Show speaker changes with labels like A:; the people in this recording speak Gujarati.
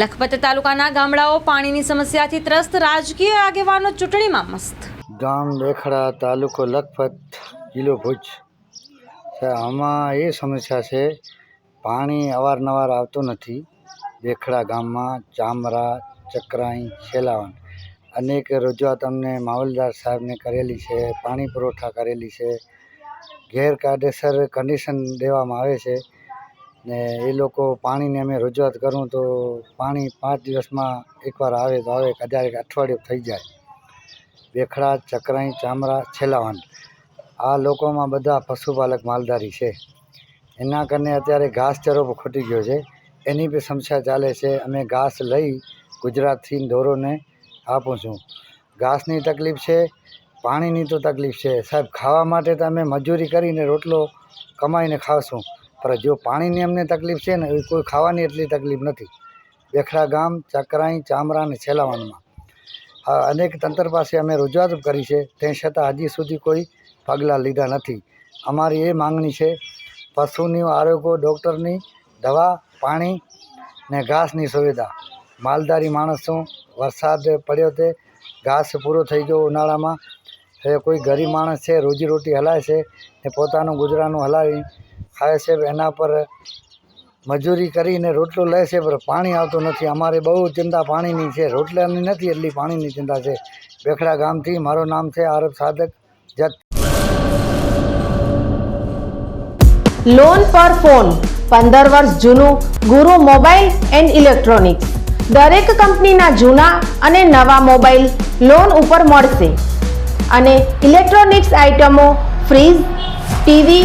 A: લખપત તાલુકાના ગામડાઓ પાણીની સમસ્યાથી ત્રસ્ત રાજકીય આગેવાનો ચૂંટણીમાં મસ્ત.
B: ગામ લેખડા તાલુકો લખપત જિલ્લો ભુજ. આમાં એ સમસ્યા છે, પાણી અવારનવાર આવતું નથી. દેખડા ગામમાં ચામરા, ચકરાઈ છેલાવન અનેક રજૂઆત અમને માવલદાર સાહેબને કરેલી છે, પાણી પુરવઠા કરેલી છે. ગેરકાયદેસર કન્ડિશન દેવામાં આવે છે. ને એ લોકો પાણીને અમે રજૂઆત કરું તો પાણી પાંચ દિવસમાં એકવાર આવે તો આવે, કદાચ અઠવાડિયું થઈ જાય. બેખડા ચકરાઈ, ચામરા, છેલાવન. આ લોકોમાં બધા પશુપાલક માલધારી છે. એના કારણે અત્યારે ઘાસચારો ખૂટી ગયો છે. એની બી સમસ્યા ચાલે છે. અમે ઘાસ લઈ ગુજરાતથી ઢોરોને આપું છું. ઘાસની તકલીફ છે, પાણીની તો તકલીફ છે. સાહેબ, ખાવા માટે તો અમે મજૂરી કરીને રોટલો કમાઈને ખાવશું. પણ જો પાણીની અમને તકલીફ છે ને એ કોઈ ખાવાની એટલી તકલીફ નથી. બેખડા ગામ, ચકરાઈ, ચામરા અને છેલાવાનમાં. અનેક તંત્ર પાસે અમે રજૂઆત કરી છે તે છતાં હજી સુધી કોઈ પગલાં લીધા નથી. અમારી એ માંગણી છે, પશુની આરોગ્ય, ડૉક્ટરની દવા, પાણી ને ઘાસની સુવિધા. માલધારી માણસો, વરસાદ પડ્યો તે ઘાસ પૂરો થઈ ગયો ઉનાળામાં. કોઈ ગરીબ માણસ છે, રોજીરોટી હલાય છે ને પોતાનું ગુજરાનું હલાવી ખાય છે એના પર મજૂરી કરીને રોટલો લે છે, પણ પાણી આવતું નથી. અમારે બહુ ચિંતા પાણીની છે. રોટલાની નથી એટલી પાણીની ચિંતા છે. બેખડા ગામથી મારું નામ છે આરબ સાધક જત.
C: લોન પર ફોન પંદર વર્ષ જૂનું, ગુરુ મોબાઈલ એન્ડ ઇલેક્ટ્રોનિક્સ. દરેક કંપનીના જૂના અને નવા મોબાઈલ લોન ઉપર મળશે. અને ઇલેક્ટ્રોનિક્સ આઇટમો fridge, TV